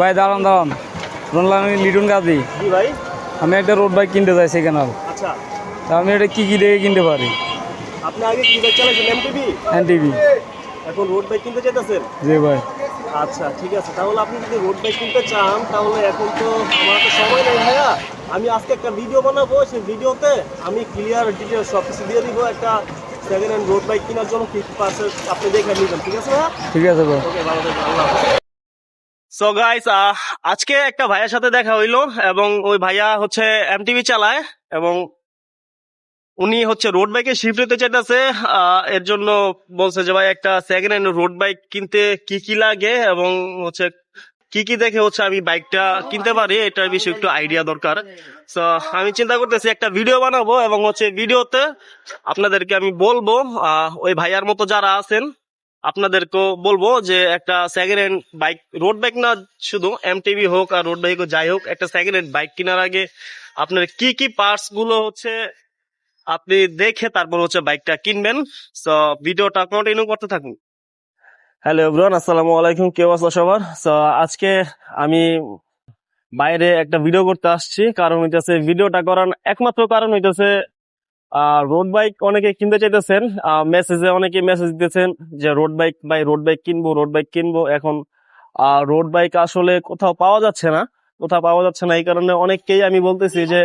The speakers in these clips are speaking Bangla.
ভাই দাঁড়ান দাঁড়ান। শুনলাম আমি লিটন গাজী। ভাই। আমি একটা রোড বাইক কিনতে চাই সেখানে আচ্ছা। তা আমি এটা কি কি দেখে কিনতে পারি? আপনি আগে কি বাইক চালাইছেন এমটিভি হ্যান্ড টিভি এখন রোড বাইক কিনতে চাইতেছেন? জি ভাই। আচ্ছা ঠিক আছে। তাহলে আপনি যদি রোড বাইক কিনতে চান তাহলে এখন তো আমার তো সময় নেই ভাইয়া। আমি আজকে একটা ভিডিও বানাবো। সেই ভিডিওতে আমি ক্লিয়ার ডিটেলস সব কিছু দিয়ে দিব। একটা সেকেন্ড হ্যান্ড রোড বাইক কেনার জন্য কি পারছে আপনি দেখে নেবেন। ঠিক আছে ভাইয়া? ঠিক আছে ভাই। ওকে ভালো আল্লাহ সো গাইস আজকে একটা ভাইয়ার সাথে দেখা হইল এবং ওই ভাইয়া হচ্ছে এমটিভি চালায় এবং উনি হচ্ছে রোড বাইকে শিফট হতে চাইতেছে। এর জন্য বলছে যে, ভাই, একটা সেকেন্ড হ্যান্ড রোড বাইক কিনতে কি কি লাগে এবং হচ্ছে কি কি দেখে হচ্ছে আমি বাইকটা কিনতে পারি, এটার বিষয়ে একটু আইডিয়া দরকার। সো আমি চিন্তা করতেছি একটা ভিডিও বানাবো এবং হচ্ছে ভিডিওতে আপনাদেরকে আমি বলব ওই ভাইয়ার মতো যারা আছেন আপনাদেরকেও বলব যে একটা second hand bike road bike না শুধু এমটিভি হোক আর রোড বাইক যাই হোক, একটা সেকেন্ড হ্যান্ড বাইক কেনার আগে আপনার কি কি পার্টসগুলো হচ্ছে আপনি দেখে তারপর হচ্ছে বাইকটা কিনবেন। সো ভিডিওটা কন্টিনিউ করতে থাকুন। হ্যালো এভরিওয়ান আসসালামু আলাইকুম, কেউ আছো সবার? সো আজকে আমি বাইরে একটা ভিডিও করতে আসছি, কারণ হইতেছে ভিডিওটা করার একমাত্র কারণ হইতেছে রোড বাইক অনেকে কিনতে চাইতেছেন মেসেজে অনেকে মেসেজ দিতেছেন যে road bike by road bike কিনবো রোড বাইক কিনবো। এখন আর রোড বাইক আসলে কোথাও পাওয়া যাচ্ছে না, কোথাও পাওয়া যাচ্ছে না। এই কারণে অনেককেই আমি বলতেছি যে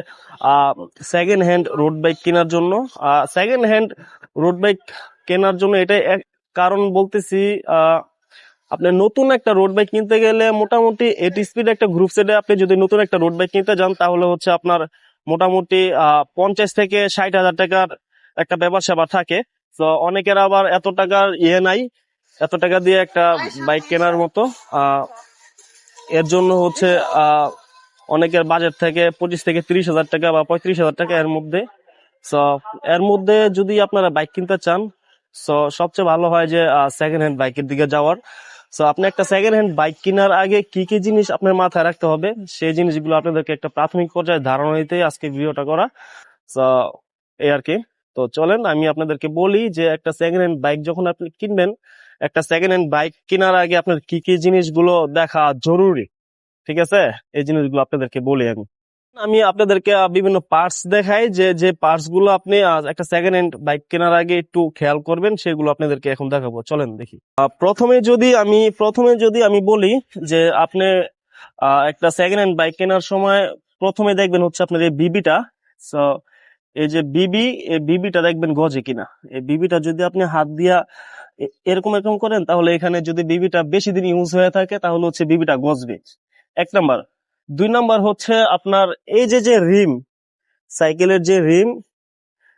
সেকেন্ড হ্যান্ড রোড বাইক কেনার জন্য সেকেন্ড হ্যান্ড রোড বাইক কেনার জন্য এটাই এক কারণ বলতেছি আপনি নতুন একটা রোড বাইক কিনতে গেলে মোটামুটি এইট স্পিড একটা গ্রুপ সেটে আপনি যদি নতুন একটা রোড বাইক কিনতে যান, তাহলে হচ্ছে আপনার মোটামুটি পঞ্চাশ থেকে ষাট হাজার টাকার একটা ব্যাপার সেবা থাকে। তো অনেকের আবার এত টাকার ইয়ে নাই, এত টাকা দিয়ে একটা বাইক কেনার মতো। এর জন্য হচ্ছে অনেকের বাজেট থেকে পঁচিশ থেকে তিরিশ হাজার টাকা বা পঁয়ত্রিশ হাজার টাকা এর মধ্যে। সো এর মধ্যে যদি আপনারা বাইক কিনতে চান সো সবচেয়ে ভালো হয় যে সেকেন্ড হ্যান্ড বাইকের দিকে যাওয়ার। সো আপনি একটা সেকেন্ড হ্যান্ড বাইক কেনার আগে কি কি জিনিস আপনার মাথায় রাখতে হবে? সেই জিনিসগুলো আপনাদেরকে একটা প্রাথমিক পর্যায়ে ধারণা দিতে আজকে ভিডিওটা করা। সো এই আর কি। তো চলেন, আমি আপনাদেরকে বলি যে একটা সেকেন্ড হ্যান্ড বাইক যখন আপনি কিনবেন, একটা সেকেন্ড হ্যান্ড বাইক কেনার আগে আপনার কি কি জিনিসগুলো দেখা জরুরি? ঠিক আছে? এই জিনিসগুলো আপনাদেরকে বলি আমি। আমি আপনাদেরকে বিভিন্ন পার্টস দেখাই যে যে পার্টসগুলো আপনি একটা সেকেন্ড হ্যান্ড বাইক কেনার আগে একটু খেয়াল করবেন, সেগুলো আপনাদেরকে এখন দেখাবো। চলেন দেখি। প্রথমে যদি আমি, প্রথমে যদি আমি বলি যে আপনি একটা সেকেন্ড হ্যান্ড বাইক কেনার সময় প্রথমে দেখবেন হচ্ছে আপনার এই বিবিটা এই যে বিবি এই বিবিটা দেখবেন গজে কিনা। এই বিবিটা যদি আপনি হাত দিয়া এরকম এরকম করেন, তাহলে এখানে যদি বিবিটা বেশি দিন ইউজ হয়ে থাকে, তাহলে হচ্ছে বিবিটা গজবে। এক নাম্বার দুই নাম্বার হচ্ছে আপনার এই যে যে রিম, সাইকেলের যে রিম,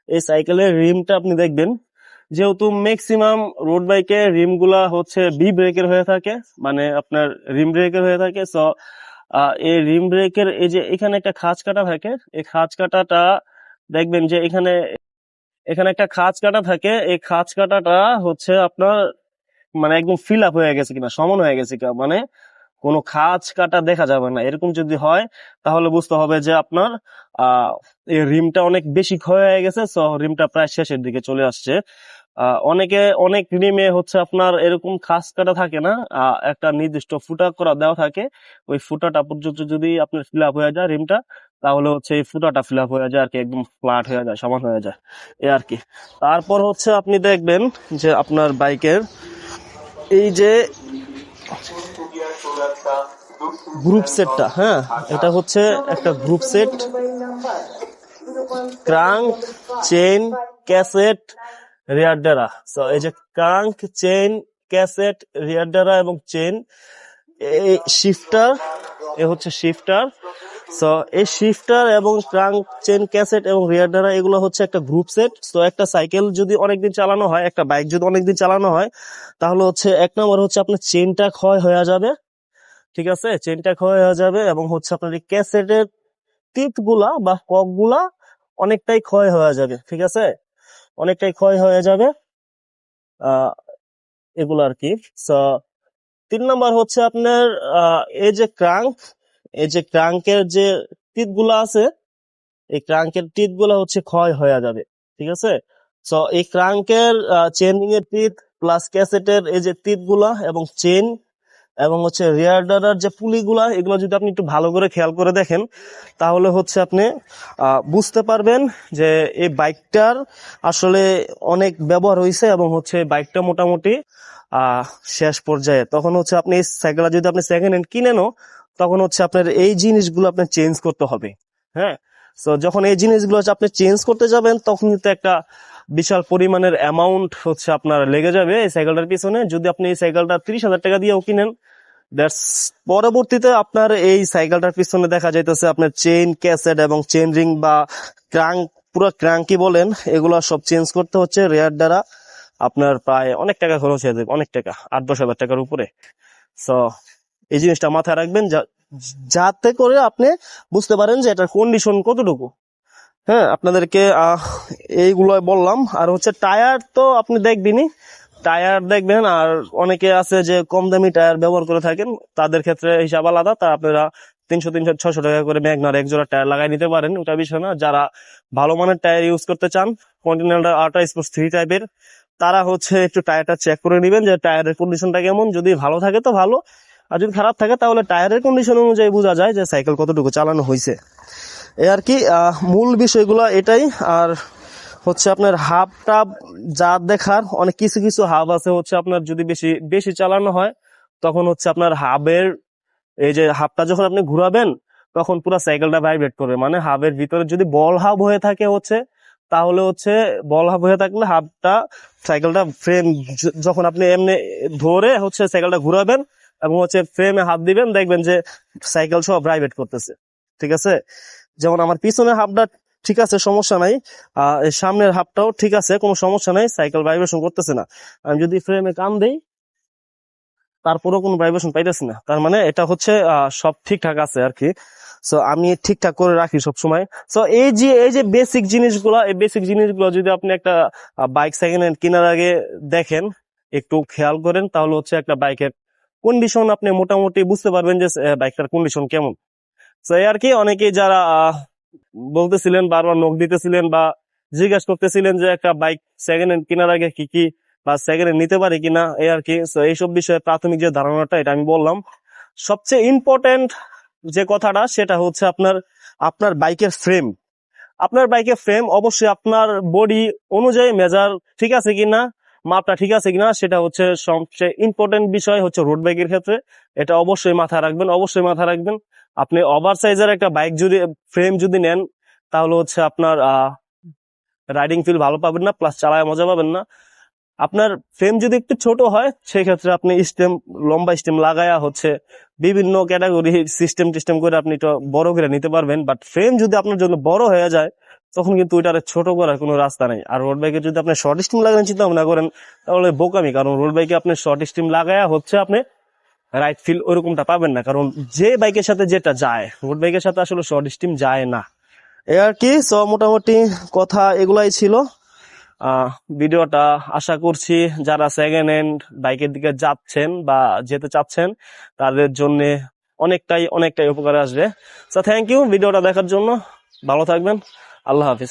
এই সাইকেলের রিমটা আপনি দেখবেন, যেহেতু ম্যাক্সিমাম রোড বাইকে রিমগুলা হচ্ছে বি ব্রেকের হয়ে থাকে মানে আপনার রিম ব্রেকের হয়ে থাকে সো এই রিম ব্রেকের এই যে এখানে একটা খাঁজ কাটা থাকে, এই খাঁজ কাটাটা দেখবেন যে এখানে এখানে একটা খাঁজ কাটা থাকে, এই খাঁজ কাটাটা হচ্ছে আপনার মানে একদম ফিল আপ হয়ে গেছে কিনা, সমান হয়ে গেছে কিনা মানে কোনো খাঁজ কাটা দেখা যাবে না। এরকম যদি হয়, তাহলে বুঝতে হবে যে আপনার আহ এই রিমটা অনেক বেশি ক্ষয় হয়ে গেছে, সো রিমটা প্রায় শেষের দিকে চলে আসছে। অনেকে, অনেক রিমে হচ্ছে আপনার এরকম খাস কাটা থাকে না একটা নির্দিষ্ট ফুটা করা দেওয়া থাকে, ওই ফুটাটা পর্যন্ত যদি আপনার ফিল আপ হয়ে যায় রিমটা, তাহলে হচ্ছে এই ফুটাটা ফিল আপ হয়ে যায় আর কি, একদম ফ্ল্যাট হয়ে যায়, সমান হয়ে যায়, এ আর কি। তারপর হচ্ছে আপনি দেখবেন যে আপনার বাইকের এই যে গ্রুপ সেটটা হ্যাঁ এটা হচ্ছে একটা group set. Crank chain cassette, rear derailleur. So এই যে crank chain cassette, rear derailleur এবং চেন এই শিফটার, এ হচ্ছে শিফটার। সো এই শিফটার এবং ক্রাঙ্ক চেন ক্যাসেট এবং রিয়ার ডেরা, এগুলো হচ্ছে একটা গ্রুপ সেট। সো একটা সাইকেল যদি অনেকদিন চালানো হয়, একটা বাইক যদি অনেকদিন চালানো হয়, তাহলে হচ্ছে এক নম্বর হচ্ছে আপনার চেনটা ক্ষয় হয়ে যাবে। ঠিক আছে? চেনটা ক্ষয় হয়ে যাবে এবং হচ্ছে আপনার এই ক্যাসেটের টিপগুলা বা ককগুলা অনেকটাই ক্ষয় হয়ে যাবে, ঠিক আছে? অনেকটাই ক্ষয় হয়ে যাবে এগুলো আর কি তিন নম্বর হচ্ছে আপনার এই যে ক্রাঙ্ক এই যে ক্রাঙ্কের যে টিপগুলা আছে, এই ক্রাঙ্কের টিপগুলা হচ্ছে ক্ষয় হয়ে যাবে, ঠিক আছে? তো এই ক্রাঙ্কের চেনিং এর টিপ প্লাস ক্যাসেটের এই যে টিপগুলা এবং চেন এবং হচ্ছে রিয়ার ডারার যে পুলিগুলা, এগুলো যদি আপনি একটু ভালো করে খেয়াল করে দেখেন, তাহলে হচ্ছে আপনি বুঝতে পারবেন যে এই বাইকটার আসলে অনেক ব্যবহার হয়েছে এবং হচ্ছে বাইকটা মোটামুটি শেষ পর্যায়ে। তখন হচ্ছে আপনি এই সাইকেলটা যদি আপনি সেকেন্ড হ্যান্ড কিনেনও, তখন হচ্ছে আপনার এই জিনিসগুলো আপনার চেঞ্জ করতে হবে। হ্যাঁ? তো যখন এই জিনিসগুলো আপনি চেঞ্জ করতে যাবেন, তখন কিন্তু একটা বিশাল পরিমাণের অ্যামাউন্ট হচ্ছে আপনার লেগে যাবে এই সাইকেলটার পিছনে। যদি আপনি এই সাইকেলটা তিরিশ হাজার টাকা দিয়েও কিনেন দ্যাটস পরবর্তীতে আপনার এই সাইকেলটার পিছনে দেখা যাইতেছে আপনার চেইন ক্যাসেট এবং চেইন রিং বা ক্রাঙ্ক পুরো ক্রাঙ্কি বলেন, এগুলো সব চেঞ্জ করতে হচ্ছে রেয়ার দ্বারা। আপনার প্রায় অনেক টাকা খরচ হয়ে যাবে, অনেক টাকা, আট দশ হাজার টাকার উপরে। সো এই জিনিসটা মাথায় রাখবেন যাতে করে আপনি বুঝতে পারেন যে এটার কন্ডিশন কতটুকু। হ্যাঁ আপনাদেরকে এইগুলো বললাম। আর হচ্ছে টায়ার তো আপনি দেখবেনই। টায়ার দেখবেন, আর অনেকে আছে যে কম দামি টায়ার ব্যবহার করে থাকেন, তাদের ক্ষেত্রে হিসাব আলাদা। তা আপনারা তিনশো তিনশো ছশো টাকা করে ম্যাগনার এক জোড়া টায়ার লাগাই নিতে পারেন, ওটা বিষয় না। যারা ভালো মানের টায়ার ইউজ করতে চান কন্টিনেন্টাল আল্ট্রা স্পোর্টস থ্রি টাইপের তারা হচ্ছে একটু টায়ারটা চেক করে নেবেন যে টায়ারের কন্ডিশনটা কেমন। যদি ভালো থাকে তো ভালো, আর যদি খারাপ থাকে তাহলে টায়ারের কন্ডিশন অনুযায়ী বোঝা যায় যে সাইকেল কতটুকু চালানো হয়েছে। এই আর কি মূল বিষয়গুলো এটাই। আর হচ্ছে আপনার হাব টাব যা দেখার, অনেক কিছু কিছু হাব আছে হচ্ছে আপনার যদি বেশি বেশি চালানো হয়, তখন হচ্ছে আপনার হাবের এই যে হাবটা যখন আপনি ঘুরাবেন, তখন পুরো সাইকেলটা ভাইব্রেট করবে। মানে হাবের ভিতরে যদি বল হাব হয়ে থাকে হচ্ছে, তাহলে হচ্ছে বল হাব হয়ে থাকলে হাবটা সাইকেলটা ফ্রেম যখন আপনি এমনি ধরে হচ্ছে সাইকেলটা ঘুরাবেন এবং হচ্ছে ফ্রেমে হাত দিবেন, দেখবেন যে সাইকেল সব ভাইব্রেট করতেছে। ঠিক আছে? যেমন আমার পিছনের হাবটা ঠিক আছে, সমস্যা নাই। সামনের হাবটাও ঠিক আছে, কোনো সমস্যা নাই, সাইকেল ভাইব্রেশন করতেছে না। আমি যদি ফ্রেমে কান দেই, তারপরেও কোনো ভাইব্রেশন পাইতেছি না। তার মানে এটা হচ্ছে সব ঠিকঠাক আছে আর কি সো আমি ঠিকঠাক করে রাখি সব সময় সো এই যে এই যে বেসিক জিনিসগুলো, এই বেসিক জিনিসগুলো যদি আপনি একটা বাইক সেকেন্ড হ্যান্ড কেনার আগে দেখেন, একটু খেয়াল করেন, তাহলে হচ্ছে একটা বাইকের কন্ডিশন আপনি মোটামুটি বুঝতে পারবেন যে বাইকটার কন্ডিশন কেমন। তো আর কি, অনেকেই যারা বলতেছিলেন, বারবার নখ দিতেছিলেন বা জিজ্ঞাসা করতেছিলেন যে একটা বাইক সেকেন্ড হ্যান্ড কেনার আগে কি কি বা সেকেন্ড হ্যান্ড নিতে পারি কিনা, এই আর কি। এইসব বিষয়ে প্রাথমিক যে ধারণাটা, এটা আমি বললাম। সবচেয়ে ইম্পর্টেন্ট যে কথাটা, সেটা হচ্ছে আপনার আপনার বাইকের ফ্রেম আপনার বাইকের ফ্রেম অবশ্যই আপনার বডি অনুযায়ী মেজার ঠিক আছে কিনা, মাপটা ঠিক আছে কিনা, সেটা হচ্ছে সবচেয়ে ইম্পর্টেন্ট বিষয় হচ্ছে রোড বাইকের ক্ষেত্রে। এটা অবশ্যই মাথায় রাখবেন, অবশ্যই মাথায় রাখবেন। আপনি ওভার সাইজের একটা বাইক যদি ফ্রেম যদি নেন, তাহলে হচ্ছে আপনার রাইডিং ফিল ভালো পাবেন না প্লাস চালায় মজা পাবেন না। আপনার ফ্রেম যদি একটু ছোট হয় সেই ক্ষেত্রে আপনি স্টেম লম্বা স্টেম লাগায়া হচ্ছে বিভিন্ন ক্যাটাগরি সিস্টেম টিস্টেম করে আপনি একটু বড় করে নিতে পারবেন। বাট ফ্রেম যদি আপনার জন্য বড় হয়ে যায়, তখন কিন্তু ওইটার ছোট করার কোনো রাস্তা নেই। আর রোড বাইকে যদি আপনি শর্ট স্টিম লাগানোর চিন্তা ভাবনা করেন, তাহলে বোকামি। কারণ রোড বাইকে আপনি শর্ট স্টিম লাগায়া হচ্ছে আপনি রাইট ফিল ওরকমটা পাবেন না। কারণ যে বাইকের সাথে যেটা যায় রোড বাইকের সাথে আসলে শর্ট স্টিম যায় না। এ আর কি সো মোটামুটি কথা এগুলাই ছিল। ভিডিওটা আশা করছি যারা সেকেন্ড হ্যান্ড বাইকের দিকে যাচ্ছেন বা যেতে চাচ্ছেন তাদের জন্য অনেকটাই অনেকটাই উপকারে আসবে। সো থ্যাংক ইউ ভিডিওটা দেখার জন্য। ভালো থাকবেন। আল্লাহ হাফিজ।